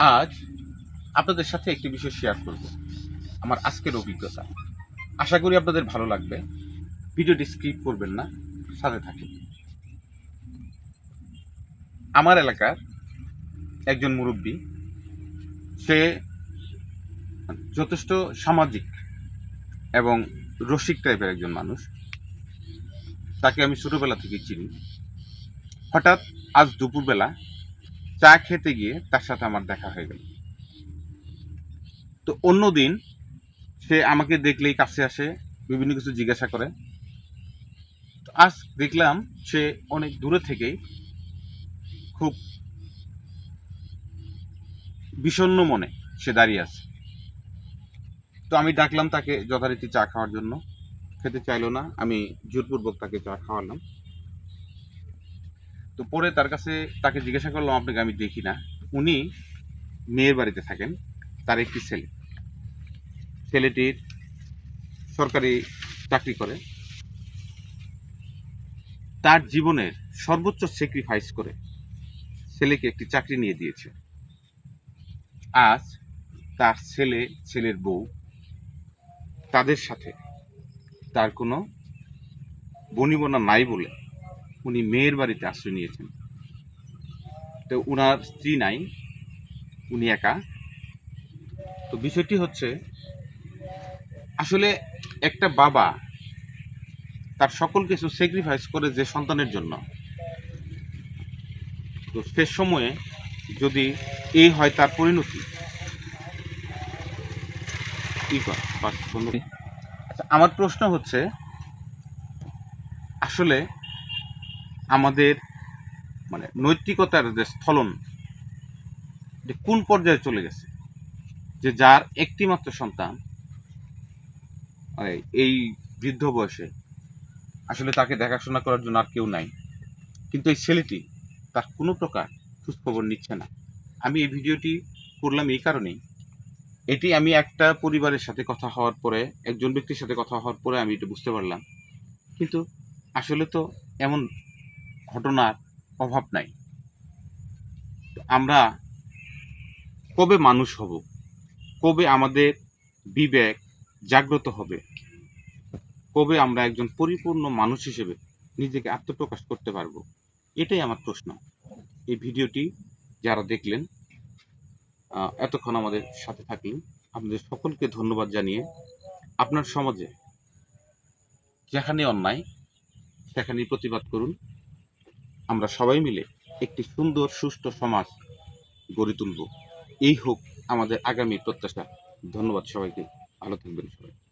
আজ আপনাদের সাথে একটি বিষয় শেয়ার করব। আমার আজকের অভিজ্ঞতা। আশা করি আপনাদের ভালো লাগবে। ভিডিওটি স্কিপ করবেন না, সাথে থাকুন। আমার এলাকার একজন মুরব্বী, সে যথেষ্ট সামাজিক এবং রসিক টাইপের একজন মানুষ। তাকে আমি ছোটবেলা থেকে চিনি। হঠাৎ আজ দুপুরবেলা চা খেতে গিয়ে তার সাথে আমার দেখা হয়ে গেল। তো অন্যদিন সে আমাকে দেখলেই কাছে আসে, বিভিন্ন কিছু জিজ্ঞাসা করে। তো আজ দেখলাম সে অনেক দূরে থেকেই খুব বিষণ্ণ মনে সে দাঁড়িয়ে আছে। তো আমি ডাকলাম তাকে যথারীতি চা খাওয়ার জন্য। খেতে চাইলো না, আমি জোরপূর্বক তাকে চা খাওয়ালাম। তো পরে তার কাছে তাকে জিজ্ঞাসা করলাম, আপনাকে আমি দেখি না। উনি মেয়ের বাড়িতে থাকেন, তার একটি ছেলে। ছেলেটির সরকারি চাকরি করে। তার জীবনের সর্বোচ্চ স্যাক্রিফাইস করে ছেলেকে একটি চাকরি নিয়ে দিয়েছে। আজ তার ছেলে, ছেলের বউ, তাদের সাথে তার কোনো বনিবনা নাই বলে উনি মেয়ের বাড়িতে আশ্রয় নিয়েছেন। তো উনার স্ত্রী নাই, উনি একা। তো বিষয়টি হচ্ছে, আসলে একটা বাবা তার সকল কিছু স্যাক্রিফাইস করে যে সন্তানের জন্য। তো সে সময়ে যদি এই হয় তার পরিণতি। আচ্ছা আমার প্রশ্ন হচ্ছে, আসলে আমাদের মানে নৈতিকতার যে স্থলন এটা কোন পর্যায়ে চলে গেছে? যে যার একটি মাত্র সন্তান এই- এই বৃদ্ধ বয়সে, আসলে তাকে দেখাশোনা করার জন্য আর কেউ নাই। কিন্তু এই ছেলেটি তার কোনো প্রকার খোঁজখবর নিচ্ছে না। আমি এই ভিডিওটি করলাম এই কারণেই। এটি আমি একটা পরিবারের সাথে কথা হওয়ার পরে, একজন ব্যক্তির সাথে কথা হওয়ার পরে আমি এটা বুঝতে পারলাম। কিন্তু আসলে তো এমন ঘটনার অভাব নাই। আমরা কবে মানুষ হব? কবে আমাদের বিবেক জাগ্রত হবে? কবে আমরা একজন পরিপূর্ণ মানুষ হিসেবে নিজেকে আত্মপ্রকাশ করতে পারব? এটাই আমার প্রশ্ন। এই ভিডিওটি যারা দেখলেন এতক্ষণ আমাদের সাথে থাকলেন, আপনাদের সকলকে ধন্যবাদ জানিয়ে আপনার সমাজে যেখানে অন্যায়, সেখানেই প্রতিবাদ করুন। আমরা সবাই মিলে একটি সুন্দর সুষ্ঠু সমাজ গড়ে তুলব। এই হোক আমাদের আগামী প্রত্যাশা। ধন্যবাদ সবাইকে। ভালো থাকবেন সবাই।